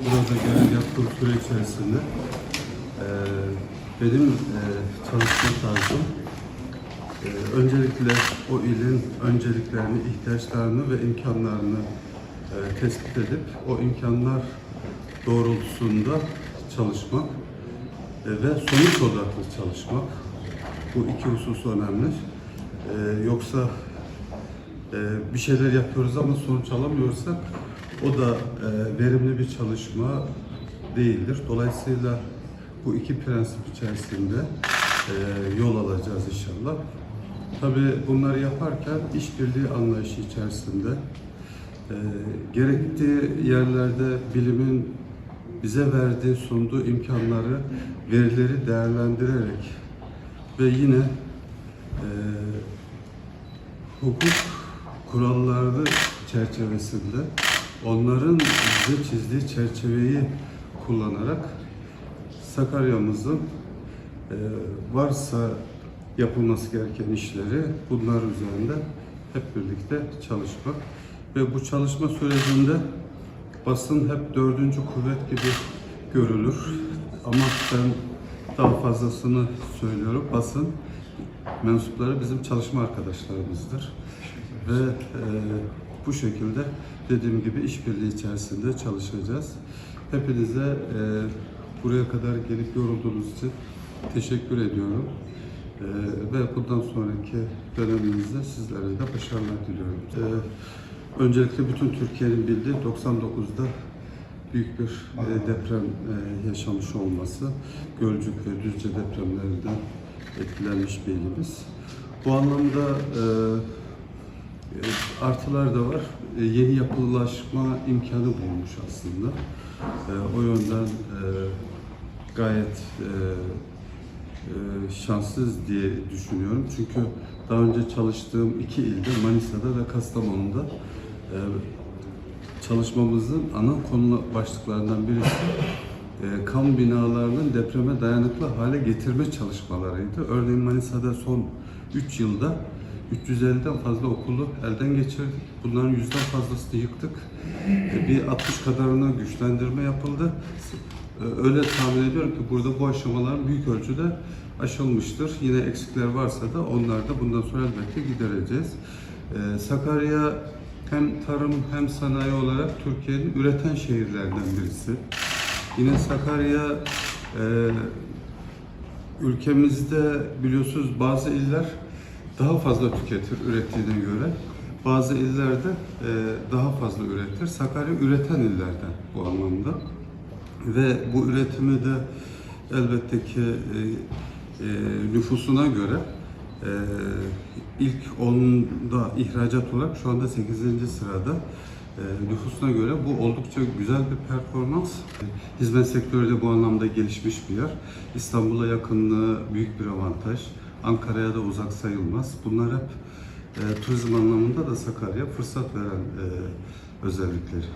Burada görev yaptığım süre içerisinde eee, benim eee, çalışma tarzım eee, öncelikle o ilin önceliklerini, ihtiyaçlarını ve imkanlarını eee, tespit edip o imkanlar doğrultusunda çalışmak eee, ve sonuç odaklı çalışmak. Bu iki husus önemli. Eee, yoksa bir şeyler yapıyoruz ama sonuç alamıyorsak o da e, verimli bir çalışma değildir. Dolayısıyla bu iki prensip içerisinde e, yol alacağız inşallah. Tabii bunları yaparken işbirliği anlayışı içerisinde e, gerektiği yerlerde bilimin bize verdiği, sunduğu imkanları, verileri değerlendirerek ve yine e, hukuk kuralları çerçevesinde onların bize çizdiği çerçeveyi kullanarak Sakarya'mızın e, varsa yapılması gereken işleri bunlar üzerinde hep birlikte çalışmak ve bu çalışma sürecinde basın hep dördüncü kuvvet gibi görülür ama ben daha fazlasını söylüyorum. Basın mensupları bizim çalışma arkadaşlarımızdır. Ve e, bu şekilde dediğim gibi işbirliği içerisinde çalışacağız. Hepinize e, buraya kadar gelip yorulduğunuz için teşekkür ediyorum. E, ve bundan sonraki döneminizde sizlere de başarılar diliyorum. E, öncelikle bütün Türkiye'nin bildiği 99'da büyük bir e, deprem e, yaşamış olması, Gölcük ve Düzce depremlerinden etkilenmiş bir ilimiz. Bu anlamda e, artılar da var. E, yeni yapılaşma imkanı bulmuş aslında. E, o yönden e, gayet e, şanssız diye düşünüyorum. Çünkü daha önce çalıştığım iki ilde, Manisa'da ve Kastamonu'da e, çalışmamızın ana konu başlıklarından birisi e, kamu binalarının depreme dayanıklı hale getirme çalışmalarıydı. Örneğin Manisa'da son 3 yılda 350'den fazla okulu elden geçirdik. Bunların yüzden fazlasını yıktık. E, bir 60 kadarına güçlendirme yapıldı. E, Öyle tahmin ediyorum ki burada bu aşamaların büyük ölçüde aşılmıştır. Yine eksikler varsa da onlar da bundan sonra elbette gidereceğiz. E, Sakarya hem tarım hem sanayi olarak Türkiye'nin üreten şehirlerden birisi. Yine Sakarya e, ülkemizde biliyorsunuz bazı iller daha fazla tüketir ürettiğine göre. Bazı illerde e, daha fazla üretir. Sakarya üreten illerden bu anlamda. Ve bu üretimi de elbette ki e, e, nüfusuna göre e, ilk 10'da ihracat olarak şu anda 8. sırada. E, nüfusuna göre bu oldukça güzel bir performans. Hizmet sektörü de bu anlamda gelişmiş bir yer. İstanbul'a yakınlığı büyük bir avantaj. Ankara'ya da uzak sayılmaz. Bunlar hep e, turizm anlamında da Sakarya fırsat veren e, özellikleri.